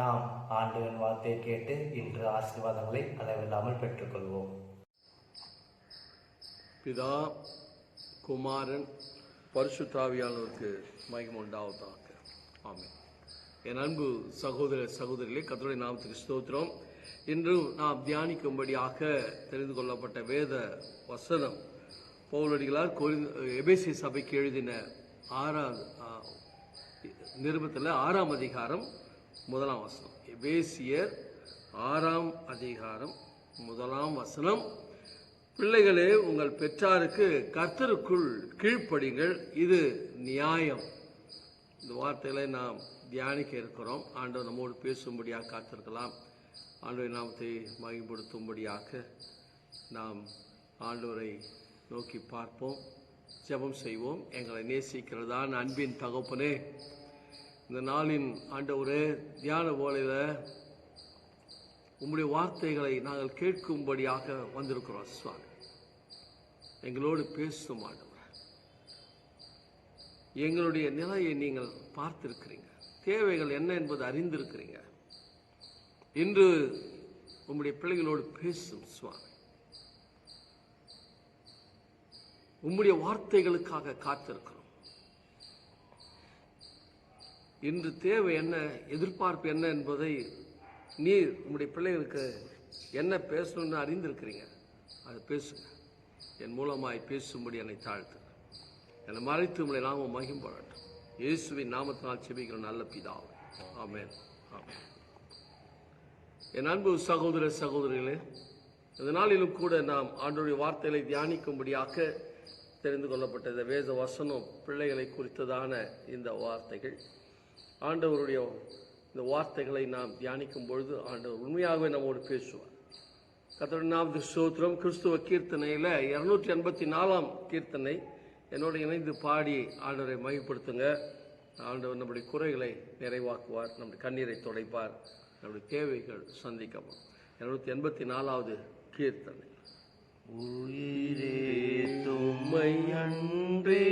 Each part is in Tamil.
நாம் ஆண்டவன் வார்த்தையை கேட்டு இன்று ஆசீர்வாதங்களை அளவில்லாமல் பெற்றுக்கொள்வோம். பிதா குமாரன் பரிசுத்தாவியானவருக்கு மயக்கம் உண்டாவதாக. ஆமே என் அன்பு சகோதர சகோதரிகளே கர்த்தருடைய நாமத்துக்கு ஸ்தோத்திரம். இன்று நாம் தியானிக்கும்படியாக தெரிந்து கொள்ளப்பட்ட வேத வசனம் பவுலடிகளார் எபேசி சபைக்கு எழுதின ஆறாம் நிருபத்தில் ஆறாம் அதிகாரம் முதலாம் வசனம். எபேசியர் ஆறாம் அதிகாரம் முதலாம் வசனம். பிள்ளைகளே உங்கள் பெற்றாருக்கு கர்த்தருக்குள் கீழ்ப்படிங்கள். இது நியாயம். இந்த வார்த்தைகளை நாம் தியானிக்க இருக்கிறோம். ஆண்டவர் நம்மோடு பேசும்படியாக காத்திருக்கலாம். ஆண்டவர் நாமத்தை மகிமைப்படுத்தும்படியாக நாம் ஆண்டவரை நோக்கி பார்ப்போம். ஜெபம் செய்வோம். எங்களை நேசிக்கிறதான் அன்பின் தகப்பனே இந்த நாளின் ஆண்டவரே தியான ஓலையில் உம்முடைய வார்த்தைகளை நாங்கள் கேட்கும்படியாக வந்திருக்கிறோம் சுவாமி. எங்களோடு பேசும் ஆண்டவர். எங்களுடைய நிலையை நீங்கள் பார்த்திருக்கிறீங்க. தேவைகள் என்ன என்பது அறிந்திருக்கிறீங்க. இன்று உம்முடைய பிள்ளைகளோடு பேசும் சுவாமி. உம்முடைய வார்த்தைகளுக்காக காத்திருக்கிறோம். இன்று தேவை என்ன எதிர்பார்ப்பு என்ன என்பதை நீர் உங்களுடைய பிள்ளைகளுக்கு என்ன பேசணும்னு அறிந்திருக்கிறீங்க அதை பேசுங்க. என் மூலமாய் பேசும்படி என்னை தாழ்த்து. என்னை மறைத்து உங்களை நாம மகிம்படட்டும். இயேசுவின் நாமத்தினால் செபிக்கிற நல்ல பிதாவும் ஆமேன். ஆமேன். என் அன்பு சகோதர சகோதரிகளே இந்த நாளிலும் கூட நாம் ஆண்டோடைய வார்த்தைகளை தியானிக்கும்படியாக தெரிந்து கொள்ளப்பட்ட இந்த வேத வசனம் பிள்ளைகளை குறித்ததான இந்த வார்த்தைகள். ஆண்டவருடைய இந்த வார்த்தைகளை நாம் தியானிக்கும் பொழுது ஆண்டவர் உண்மையாகவே நம்மோடு பேசுவார். கத்தோட சோத்திரம் கிறிஸ்துவ கீர்த்தனையில் இருநூற்றி எண்பத்தி நாலாம் கீர்த்தனை. என்னோடு இணைந்து பாடி ஆண்டவரை மகிப்படுத்துங்க ஆண்டவர் நம்முடைய குறைகளை நிறைவாக்குவார் நம்முடைய கண்ணீரை துடைப்பார் நம்முடைய தேவைகள் சந்திக்கப்படும் இருநூத்தி எண்பத்தி நாலாவது கீர்த்தனை. உயிரே தும்மை அன்றே.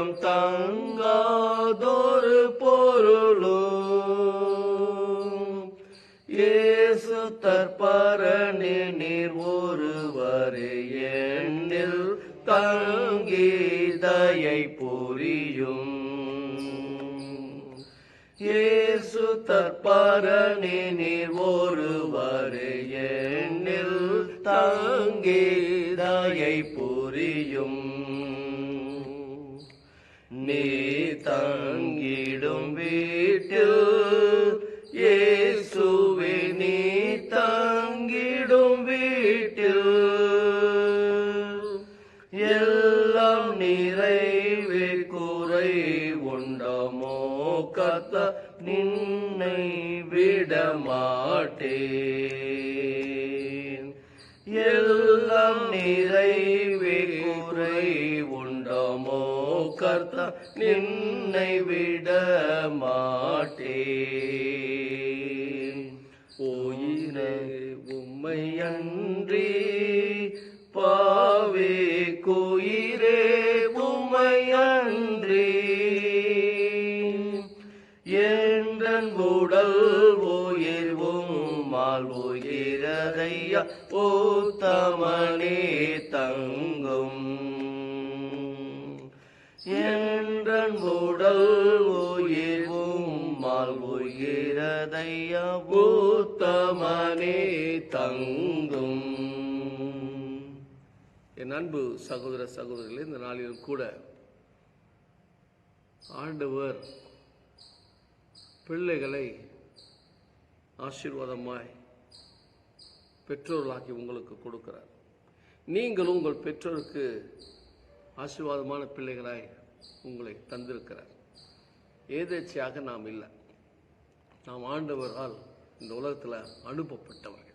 என்னிடம் தங்காதொரு பொருளும். இயேசு தற்பரணி நீர் ஒருவரே எண்ணில் தங்கீதையை புரியும். இயேசு தற்பரணி நீர் ஒருவரே எண்ணில் தங்கீதையை புரியும் நீ தங்கிடும் வீட்டில் இயேசுவே நீ தங்கிடும் வீட்டில் எல்லாம் நிறைவே குறை உண்டமோ கத்த நின்னை விட மாட்டேன் எல்லாம் நிறைவே குறை உண்டமோ கர்த்தா நின்னை விட மாட்டேன். ஓயிரே உம்மை அன்றி பாவே கோயிரே உம்மை அன்றி என்றன் உடல் உயிர்வும் மால் ஓ ஊத்தமனே தங்கும். என்றன் உடல் உயிர் உம்மால் உயிரதையா பூத்தமனே தங்கும். என் அன்பு சகோதர சகோதரிகளே இந்த நாளிலும் கூட ஆண்டவர் பிள்ளைகளை ஆசீர்வாதமாய் பெற்றோர்களாக்கி உங்களுக்கு கொடுக்கிறார். நீங்களும் உங்கள் பெற்றோருக்கு ஆசீர்வாதமான பிள்ளைகளாய் உங்களை தந்திருக்கிறார். ஏதேச்சியாக நாம் இல்லை. நாம் ஆண்டவரால் இந்த உலகத்தில் அனுப்பப்பட்டவர்கள்.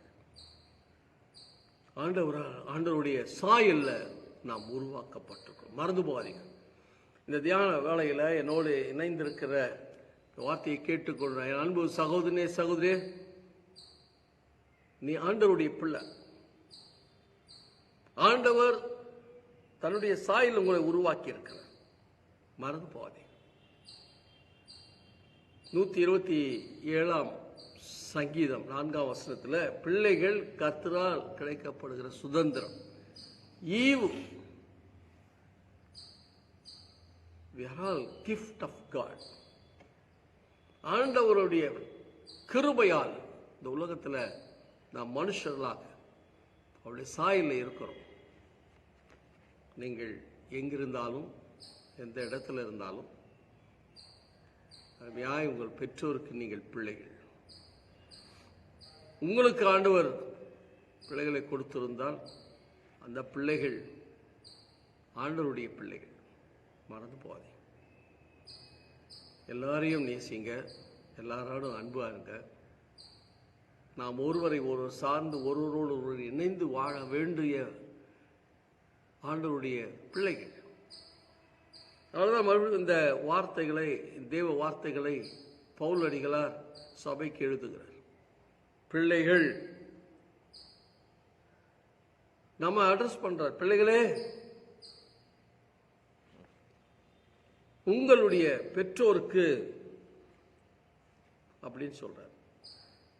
ஆண்டவரால் ஆண்டவருடைய சாயல்ல நாம் உருவாக்கப்பட்டிருக்கிறோம். மறந்து போகாதீங்க. இந்த தியான வேலையில் என்னோடு இணைந்திருக்கிற வார்த்தையை கேட்டுக்கொள்கிறேன் என் அன்பு சகோதரனே சகோதரி நீ ஆண்டவருடைய பிள்ளை. ஆண்டவர் தன்னுடைய சாயல் உங்களை உருவாக்கி இருக்கிறார் மறந்து போகாதீங்க நூற்றி இருபத்தி ஏழாம் சங்கீதம் நான்காம் வசனத்தில் பிள்ளைகள் கத்தரால் கிடைக்கப்படுகிற சுதந்திரம். ஈவு. We are all gift of ஆண்டவருடைய கிருபையால் இந்த உலகத்தில் நாம் மனுஷர்களாக அவருடைய சாயலில் இருக்கிறோம். நீங்கள் எங்கிருந்தாலும் எந்த இடத்துல இருந்தாலும் அருமையாய் உங்கள் பெற்றோருக்கு நீங்கள் பிள்ளைகள். உங்களுக்கு ஆண்டவர் பிள்ளைகளை கொடுத்திருந்தால் அந்த பிள்ளைகள் ஆண்டவருடைய பிள்ளைகள். மறந்து போகாதே எல்லாரையும் நேசிங்க. எல்லாரோடும் அன்பாக இருங்க. நாம் ஒருவரை ஒருவர் சார்ந்து ஒருவரோடு ஒருவர் இணைந்து வாழ வேண்டிய ஆண்டவருடைய பிள்ளைகள். அதனால்தான் மறுபடியும் இந்த வார்த்தைகளை தேவ வார்த்தைகளை பவுல் அடிகளார் சபைக்கு எழுதுகிறார். பிள்ளைகள் நம்ம அட்ரஸ் பண்றார். பிள்ளைகளே உங்களுடைய பெற்றோருக்கு அப்படின்னு சொல்றார்.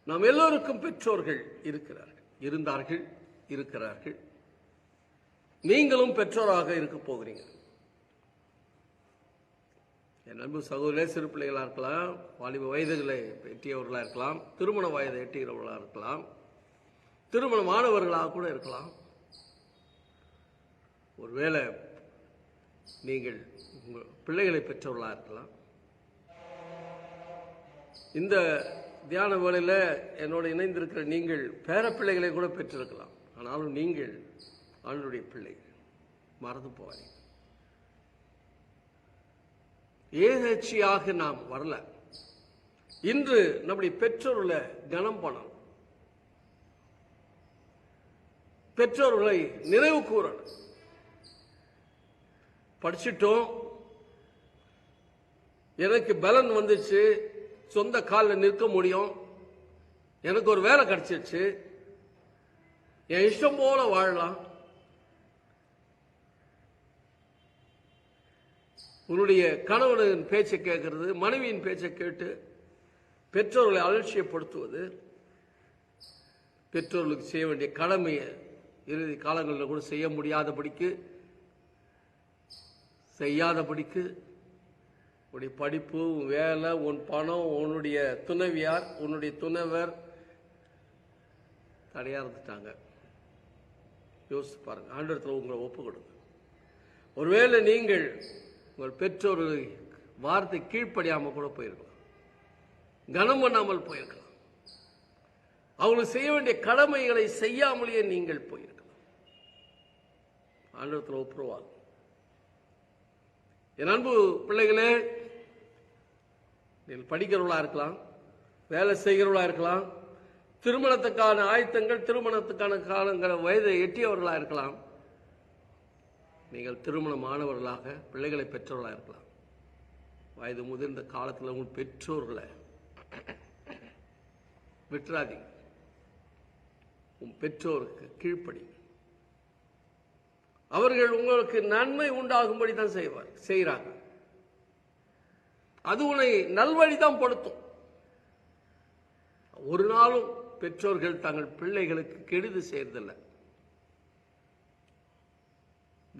நாம் எல்லோருக்கும் பெற்றோர்கள் இருக்கிறார்கள். இருந்தார்கள் இருக்கிறார்கள். நீங்களும் பெற்றோராக இருக்க போகிறீங்க என் அன்பு சகோதரே சிறு பிள்ளைகளாக இருக்கலாம் வாலிப வயதுகளை எட்டியவர்களாக இருக்கலாம் திருமண வயதை எட்டுகிறவர்களாக இருக்கலாம் திருமணமானவர்களாக கூட இருக்கலாம். ஒருவேளை நீங்கள் உங்கள் பிள்ளைகளை பெற்றவர்களாக இருக்கலாம். இந்த தியான வேளையில் என்னோட இணைந்திருக்கிற நீங்கள் பேர பிள்ளைகளை கூட பெற்றிருக்கலாம். ஆனாலும் நீங்கள் ஆளுடைய பிள்ளைகள் மறந்து போவாங்க ஏதேச்சியாக நாம் வரல. இன்று நம்முடைய பெற்றோர்களை கனம் பண்ணணும். பெற்றோர்களை நினைவு கூறணும். படிச்சிட்டோம். எனக்கு பலன் வந்துச்சு. சொந்த காலில் நிற்க முடியும். எனக்கு ஒரு வேலை கிடைச்சிருச்சு. என் இஷ்டம் போல வாழலாம். உன்னுடைய கணவனின் பேச்சை கேட்கறது மனைவியின் பேச்சை கேட்டு பெற்றோர்களை அலட்சியப்படுத்துவது பெற்றோர்களுக்கு செய்ய வேண்டிய கடமையை இறுதி காலங்களில் கூட செய்ய முடியாதபடிக்கு செய்யாதபடிக்கு உன்னுடைய படிப்பு உன் வேலை உன் பணம் உன்னுடைய துணைவியார் உன்னுடைய துணைவர் தடையாக இருந்துட்டாங்க. யோசித்து பாருங்கள் ஆண்டத்தில் உங்களை ஒப்பு கொடுங்க. ஒருவேளை நீங்கள் உங்கள் பெற்றோர் வார்த்தை கீழ்ப்படியாமல் கூட போயிருக்கலாம். கனம் பண்ணாமல் போயிருக்கலாம். அவங்களுக்கு செய்ய வேண்டிய கடமைகளை செய்யாமலேயே நீங்கள் போயிருக்கலாம். ஆண்டத்தில் ஒப்புருவாங்க என் அன்பு பிள்ளைகளே நீங்கள் படிக்கிறவர்களா இருக்கலாம் வேலை செய்கிறவர்களா இருக்கலாம் திருமணத்துக்கான ஆயத்தங்கள் திருமணத்துக்கான காலங்கிற வயதை எட்டியவர்களா இருக்கலாம். நீங்கள் திருமணமானவர்களாக பிள்ளைகளை பெற்றவர்களாக இருக்கலாம். வயது முதிர்ந்த காலத்தில் உங்கள் பெற்றோர்களை விட்டுறாதீங்க. உன் பெற்றோருக்கு கீழ்ப்படி. அவர்கள் உங்களுக்கு நன்மை உண்டாகும்படி தான் செய்வார் செய்கிறாங்க அது உன்னை நல்வழி தான் படுத்தும். ஒரு நாளும் பெற்றோர்கள் தங்கள் பிள்ளைகளுக்கு கெடுதி செய்யறதில்லை.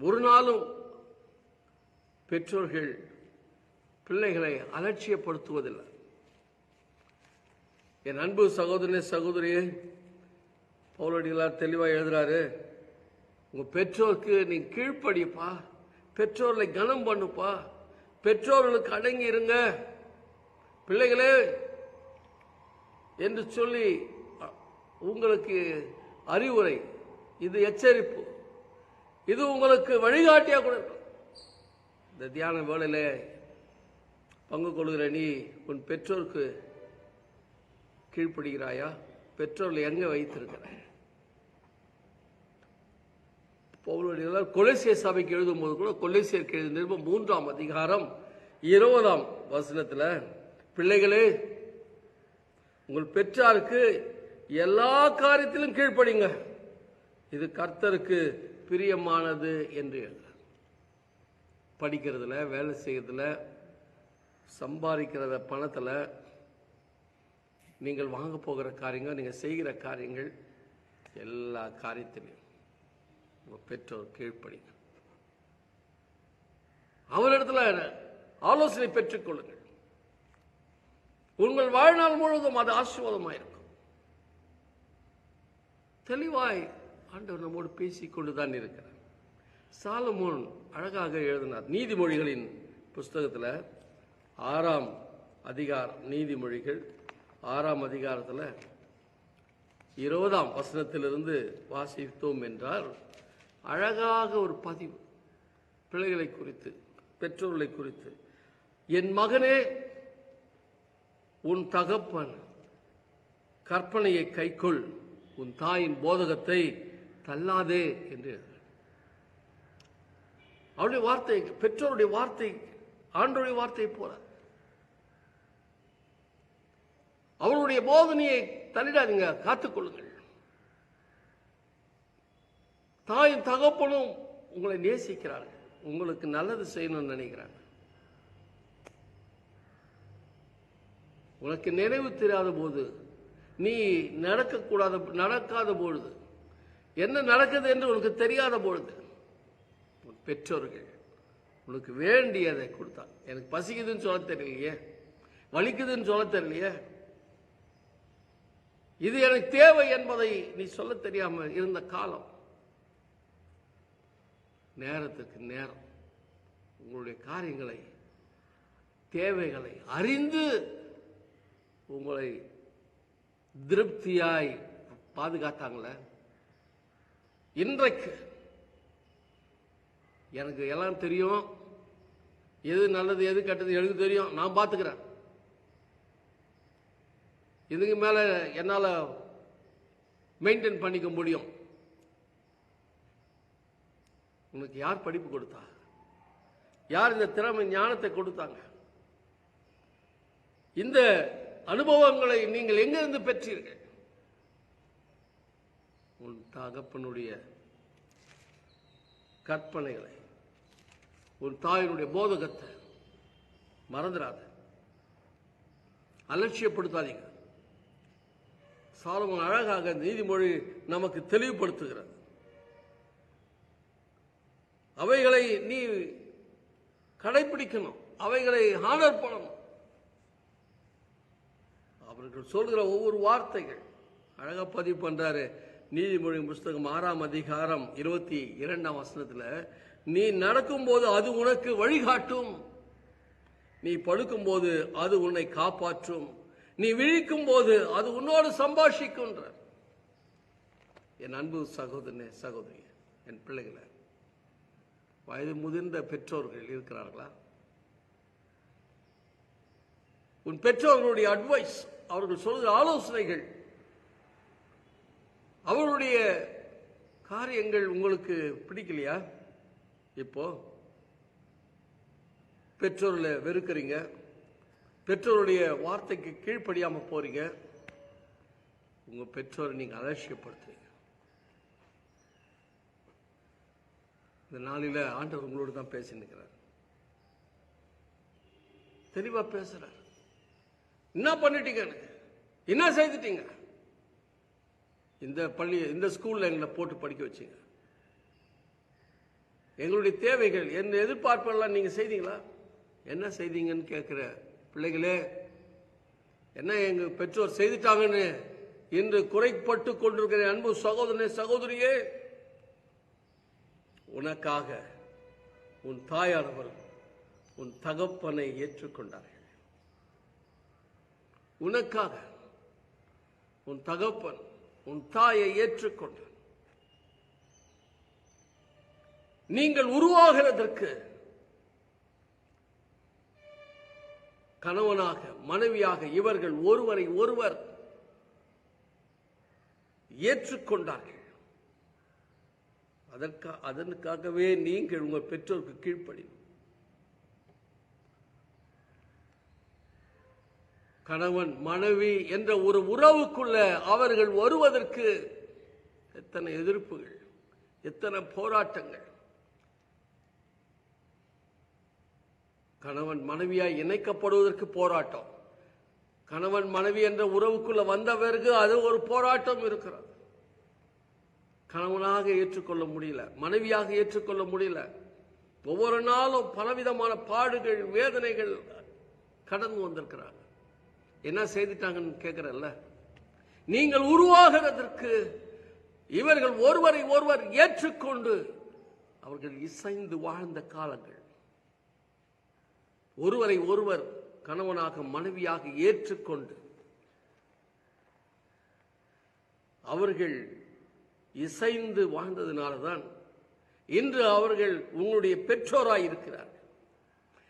ஒரு நாளும் பெற்றோர்கள் பிள்ளைகளை அலட்சியப்படுத்துவதில்லை. என் அன்பு சகோதரனே சகோதரியே பவுலடிகளார் தெளிவாக எழுதுறாரு உங்க பெற்றோருக்கு நீ கீழ்ப்படிப்பா பெற்றோர்களை கனம் பண்ணுப்பா பெற்றோர்களுக்கு அடங்கி இருங்க. பிள்ளைகளே என்று சொல்லி உங்களுக்கு அறிவுரை இது எச்சரிப்பு. இது உங்களுக்கு வழிகாட்டியா கூட இருக்கும். இந்த தியான வேளையில பங்கு கொள்கிற நீ உன் பெற்றோருக்கு கீழ்ப்படுகிறாயா? பெற்றோர்களை எங்க வைத்திருக்கிற? பவுலுடைய கொலைசிய சபைக்கு எழுதும்போது கூட கொலைசியருக்கு எழுதிய நிருபம் மூன்றாம் அதிகாரம் இருபதாம் வசனத்தில் பிள்ளைகளே உங்கள் பெற்றாருக்கு எல்லா காரியத்திலும் கீழ்ப்படிங்க. இது கர்த்தருக்கு பிரியமானது என்று எழுதுறார். படிக்கிறதுல வேலை செய்கிறதுல சம்பாதிக்கிறத பணத்தில் நீங்கள் வாங்க போகிற காரியங்கள் நீங்கள் செய்கிற காரியங்கள் எல்லா காரியத்திலையும் உங்கள் பெற்றோர் கீழ்ப்படிங்க. அவரிடத்துல ஆலோசனை பெற்றுக்கொள்ளுங்கள் உங்கள் வாழ்நாள் முழுவதும் அது ஆசீர்வாதமாயிருக்கும். தெளிவாய் ஆண்டவர் நம்மோடு பேசிக்கொண்டு தான் இருக்கிறார். சாலமோன் அழகாக எழுதினார் நீதிமொழிகளின் புஸ்தகத்தில் ஆறாம் அதிகாரம் நீதிமொழிகள் ஆறாம் அதிகாரத்தில் இருபதாம் வசனத்திலிருந்து வாசித்தோம் என்றால் அழகாக ஒரு பதிவு பிள்ளைகளை குறித்து பெற்றோர்களை குறித்து என் மகனே உன் தகப்பன் கற்பனையை கைக்கொள் உன் தாயின் போதகத்தை தள்ளாதே என்று அவருடைய வார்த்தை பெற்றோருடைய வார்த்தை ஆண்டோடைய வார்த்தை போல. அவருடைய போதனையை தள்ளிடாதீங்க காத்துக்கொள்ளுங்கள் தாயும் தகப்பனும் உங்களை நேசிக்கிறார்கள். உங்களுக்கு நல்லது செய்யணும்னு நினைக்கிறாங்க உனக்கு நினைவு தெரியாத போது நீ நடக்கக்கூடாத நடக்காத பொழுது என்ன நடக்குது என்று உனக்கு தெரியாத பொழுது உன் பெற்றோர்கள் உனக்கு வேண்டியதை கொடுத்தா எனக்கு பசிக்குதுன்னு சொல்ல தெரியலையே? வலிக்குதுன்னு சொல்ல தெரியலையே? இது எனக்கு தேவை என்பதை நீ சொல்ல தெரியாம இருந்த காலம் நேரத்துக்கு நேரம் உங்களுடைய காரியங்களை தேவைகளை அறிந்து உங்களை திருப்தியாய் பாதுகாத்தாங்களே? இன்றைக்கு எனக்கு எல்லாம் தெரியும். எது நல்லது எது கெட்டது எனக்கு தெரியும். நான் பார்த்துக்கிறேன் இதுக்கு மேல என்னால் மெயின்டைன் பண்ணிக்க முடியும். உனக்கு யார் படிப்பு கொடுத்தா? யார் இந்த திறமை ஞானத்தை கொடுத்தாங்க? இந்த அனுபவங்களை நீங்கள் எங்கிருந்து பெற்றீர்கள்? உன் தகப்பனுடைய கற்பனைகளை உன் தாயினுடைய போதகத்தை மறந்துடாத அலட்சியப்படுத்தாதீங்க. சாலமன் அழகாக நீதிமொழி நமக்கு தெளிவுபடுத்துகிறது. அவைகளை நீ கடைபிடிக்கணும் அவைகளை ஹானர் பண்ணணும். அவர்கள் சொல்கிற ஒவ்வொரு வார்த்தைகள் அழகா பதிவு பண்றாரு நீதிமொழி புஸ்தகம் ஆறாம் அதிகாரம் இருபத்தி இரண்டாம் வசனத்துல நீ நடக்கும்போது அது உனக்கு வழிகாட்டும். நீ படுக்கும்போது அது உன்னை காப்பாற்றும். நீ விழிக்கும் போது அது உன்னோடு சம்பாஷிக்கும்ன்ற என் அன்பு சகோதரனே சகோதரி என் பிள்ளைகளை வயது முதிர்ந்த பெற்றோர்கள் இருக்கிறார்களா? உன் பெற்றோர்களுடைய அட்வைஸ் அவர்கள் சொல்கிற ஆலோசனைகள் அவருடைய காரியங்கள் உங்களுக்கு பிடிக்கலையா? இப்போ? பெற்றோர்களை வெறுக்கிறீங்க. பெற்றோருடைய வார்த்தைக்கு கீழ்ப்படியாம போறீங்க. உங்க பெற்றோரை நீங்க அலட்சியப்படுத்துறீங்க. இந்த நாளில ஆண்டவர் உங்களோடு தான் பேசினுக்கிறார் தெளிவா பேசுறார். என்ன பண்ணிட்டீங்க என்ன செய்துட்டீங்க? இந்த பள்ளி இந்த ஸ்கூலில் எங்களை போட்டு படிக்க வச்சீங்க. எங்களுடைய தேவைகள் என் எதிர்பார்ப்பெல்லாம் நீங்கள் செய்தீங்களா? என்ன செய்தீங்கன்னு கேட்குற பிள்ளைகளே என்ன எங்கள் பெற்றோர் செய்துட்டாங்கன்னு இன்று குறைப்பட்டு கொண்டிருக்கிற அன்பு சகோதரனே சகோதரியே உனக்காக உன் தாயானவர் உன் தகப்பனை ஏற்றுக்கொண்டார்கள். உனக்காக உன் தகப்பன் உன் தாயை ஏற்றுக்கொண்ட. நீங்கள் உருவாகிறதற்கு கணவனாக மனைவியாக இவர்கள் ஒருவரை ஒருவர் ஏற்றுக்கொண்டார்கள். அதற்கா அதனுக்காகவே நீங்கள் உங்கள் பெற்றோருக்கு கீழ்ப்படி கணவன் மனைவி என்ற ஒரு உறவுக்குள்ள அவர்கள் வருவதற்கு எத்தனை எதிர்ப்புகள் எத்தனை போராட்டங்கள். கணவன் மனைவியாய் இணைக்கப்படுவதற்கு போராட்டம். கணவன் மனைவி என்ற உறவுக்குள்ள வந்த பிறகு அது ஒரு போராட்டம் இருக்கிறது. கணவனாக ஏற்றுக்கொள்ள முடியல மனைவியாக ஏற்றுக்கொள்ள முடியல. ஒவ்வொரு நாளும் பலவிதமான பாடுகள் வேதனைகள் கடந்து வந்திருக்கிறாங்க என்ன செய்துட்டாங்கன்னு கேட்கிறல்ல நீங்கள் உருவாகிறதற்கு இவர்கள் ஒருவரை ஒருவர் ஏற்றுக்கொண்டு அவர்கள் இசைந்து வாழ்ந்த காலங்கள். ஒருவரை ஒருவர் கணவனாக மனைவியாக ஏற்றுக்கொண்டு அவர்கள் இசைந்து வாழ்ந்ததுனால தான் இன்று அவர்கள் உங்களுடைய பெற்றோராய் இருக்கிறார்கள்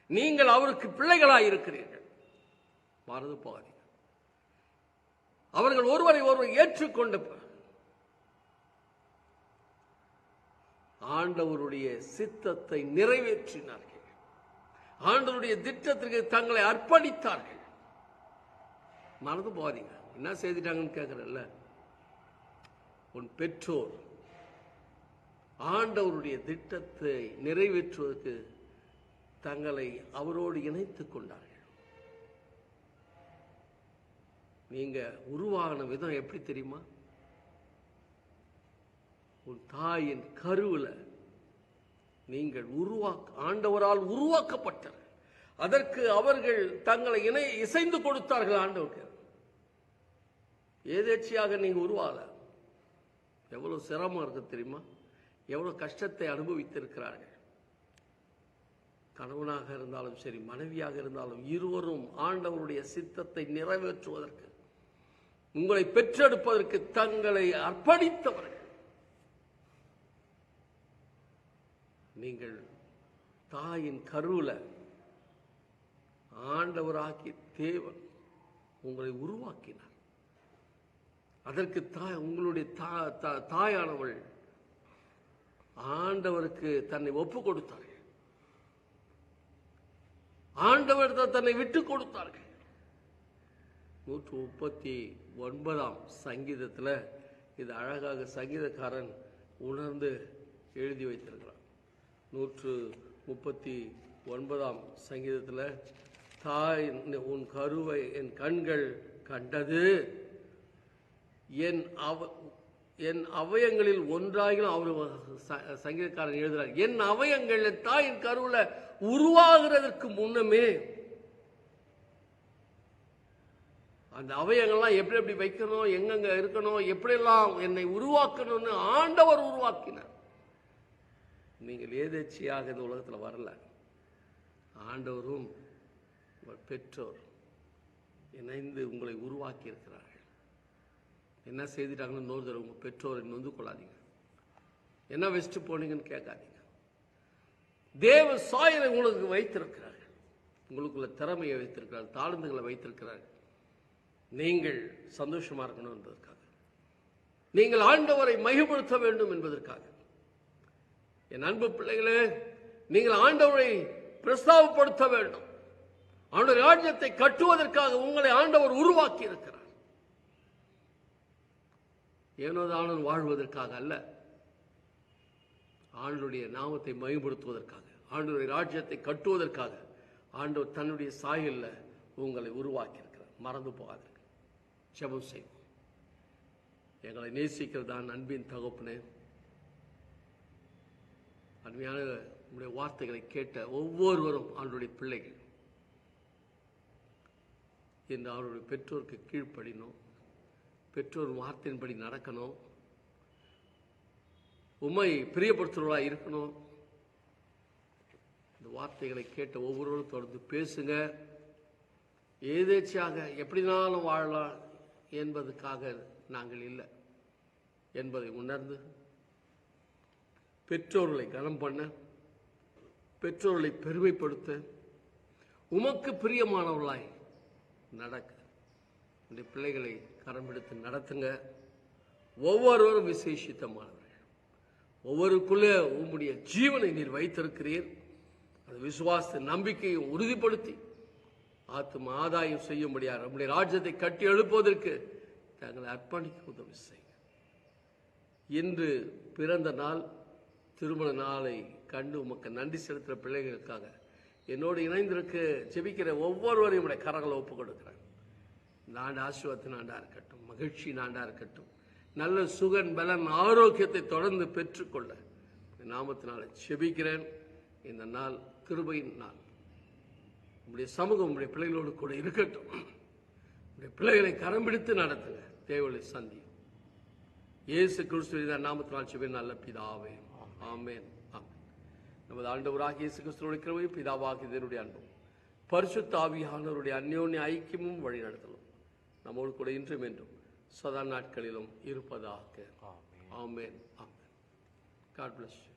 நீங்கள் அவருக்கு பிள்ளைகளாய் இருக்கிறீர்கள் மறந்து போகாதீங்க அவர்கள் ஒருவரை ஒருவர் ஏற்றுக்கொண்ட ஆண்டவருடைய சித்தத்தை நிறைவேற்றினார்கள். ஆண்டவருடைய திட்டத்திற்கு தங்களை அர்ப்பணித்தார்கள். மறந்து போகாதீங்க என்ன செய்துட்டாங்கன்னு கேட்கறல்ல உன் பெற்றோர் ஆண்டவருடைய திட்டத்தை நிறைவேற்றுவதற்கு தங்களை அவரோடு இணைத்துக் கொண்டார்கள். நீங்க உருவாகின விதம் எப்படி தெரியுமா? உன் தாயின் கருவில் நீங்கள் உருவாக்க ஆண்டவரால் உருவாக்கப்பட்டனர் அதற்கு அவர்கள் தங்களை இணை இசைந்து கொடுத்தார்கள் ஆண்டவருக்கு. ஏதேச்சியாக நீங்க உருவாகல. எவ்வளவு சிரமம் இருக்கு தெரியுமா? எவ்வளவு கஷ்டத்தை அனுபவித்திருக்கிறார்கள். கணவனாக இருந்தாலும் சரி மனைவியாக இருந்தாலும் இருவரும் ஆண்டவருடைய சித்தத்தை நிறைவேற்றுவதற்கு உங்களை பெற்றெடுப்பதற்கு தங்களை அர்ப்பணித்தவர்கள். நீங்கள் தாயின் கருவில் ஆண்டவராக்கி தேவன் உங்களை உருவாக்கினார். அதற்கு தாய் உங்களுடைய தா- தா- தாயானவள் ஆண்டவருக்கு தன்னை ஒப்பு கொடுத்தார்கள். ஆண்டவர் தன்னை விட்டு கொடுத்தார்கள். நூற்று முப்பத்தி ஒன்பதாம் சங்கீதத்தில் இது அழகாக சங்கீதக்காரன் உணர்ந்து எழுதி வைத்திருக்கிறான். நூற்று முப்பத்தி ஒன்பதாம் சங்கீதத்தில் தாய் உன் கருவை என் கண்கள் கண்டது. என் அவ என் அவயங்களில் ஒன்றாகிலும் அவர் சங்கீதக்காரன் எழுதுறார் என் அவயங்கள் தாயின் கருவில் உருவாகிறதற்கு முன்னமே அந்த அவயங்கள்லாம் எப்படி எப்படி வைக்கணும் எங்கெங்க இருக்கணும் எப்படியெல்லாம் என்னை உருவாக்கணும்னு ஆண்டவர் உருவாக்கினார். நீங்கள் ஏதேச்சியாக இந்த உலகத்தில் வரல. ஆண்டவரும் உங்கள் பெற்றோர் இணைந்து உங்களை உருவாக்கி இருக்கிறார்கள் என்ன செய்துட்டாங்கன்னு இன்னொரு தடவை உங்கள் பெற்றோரை நொந்து கொள்ளாதீங்க. என்ன வச்சுட்டு போனீங்கன்னு கேட்காதீங்க. தேவ சாயலை உங்களுக்கு வைத்திருக்கிறார்கள். உங்களுக்குள்ள திறமையை வைத்திருக்கிறார்கள் தாழ்ந்துகளை வைத்திருக்கிறார்கள் நீங்கள் சந்தோஷமா இருக்கணும் என்பதற்காக. நீங்கள் ஆண்டவரை மகிழ்படுத்த வேண்டும் என்பதற்காக. என் அன்பு பிள்ளைகளே நீங்கள் ஆண்டவரை பிரஸ்தாவப்படுத்த வேண்டும். ஆண்டவர் ராஜ்யத்தை கட்டுவதற்காக உங்களை ஆண்டவர் உருவாக்கி இருக்கிறார் ஏனோதானன் வாழ்வதற்காக அல்ல ஆண்டுடைய நாமத்தை மகிமைப்படுத்துவதற்காக ஆண்டுடைய ராஜ்யத்தை கட்டுவதற்காக ஆண்டவர் தன்னுடைய சாயலில் உங்களை உருவாக்கி இருக்கிறார் மறந்து போகாதீர்கள். ஜெபம் செய்வோம் எங்களை நேசிக்கிறதான் அன்பின் தகப்பனே அருமையான உங்களுடைய வார்த்தைகளை கேட்ட ஒவ்வொருவரும் அவருடைய பிள்ளைகள் என்று அவருடைய பெற்றோருக்கு கீழ்ப்படினோம் பெற்றோர் வார்த்தையின்படி நடக்கணும் உண்மை பிரியப்படுத்துகிறவர்களாக இருக்கணும் இந்த வார்த்தைகளை கேட்ட ஒவ்வொருவரும் தொடர்ந்து பேசுங்க ஏதேச்சியாக எப்படினாலும் வாழலாம் என்பதுக்காக நாங்கள் இல்லை என்பதை உணர்ந்து பெற்றோர்களை கனம் பண்ண பெற்றோர்களை பெருமைப்படுத்த உமக்கு பிரியமானவர்களாய் நடக்க. இந்த பிள்ளைகளை கரம் எடுத்து நடத்துங்க. ஒவ்வொருவரும் விசேஷித்தமானவர்கள். ஒவ்வொருக்குள்ளே உம்முடைய ஜீவனை நீர் வைத்திருக்கிறீர். அது விசுவாச நம்பிக்கையை உறுதிப்படுத்தி ஆத்தும் ஆதாயம் செய்யும்படியாக நம்முடைய ராஜ்யத்தை கட்டி எழுப்புவதற்கு தங்களை அர்ப்பணிக்க உதவி செய்யுங்க. இன்று பிறந்த நாள் திருமண நாளை கண்டு உமக்கு நன்றி செலுத்துகிற பிள்ளைகளுக்காக என்னோடு இணைந்திருக்க ஜெபிக்கிற ஒவ்வொருவரையும் உடைய கரங்களை ஒப்புக் கொடுக்கிறேன் இந்த ஆண்டு ஆசீர்வாதத்தின் ஆண்டா இருக்கட்டும் மகிழ்ச்சி ஆண்டா இருக்கட்டும் நல்ல சுகன் பலன் ஆரோக்கியத்தை தொடர்ந்து பெற்றுக்கொள்ள நாமத்தினால செபிக்கிறேன் இந்த நாள் கிருபையின் நாள். உங்களுடைய சமூகம் உங்களுடைய பிள்ளைகளோடு கூட இருக்கட்டும். உங்களுடைய பிள்ளைகளை கரம் பிடித்து நடத்துங்க. தேவலை சந்தி இயேசு கிறிஸ்துவின் நாமத்தினால் செவி நல்ல பிதாவே. ஆமென். ஆமென். நமது ஆண்டவராக இயேசு கிறிஸ்துவோட கிருபையும் பிதாவாகிய தேவனுடைய அன்பும் பரிசுத்த ஆவியானவருடைய அந்யோன்ய ஐக்கியமும் வழி நடத்தலும். நம்மோடு கூட இன்றும் என்றும் சதா நாட்களிலும் இருப்பதாக. Amen. Amen. God bless you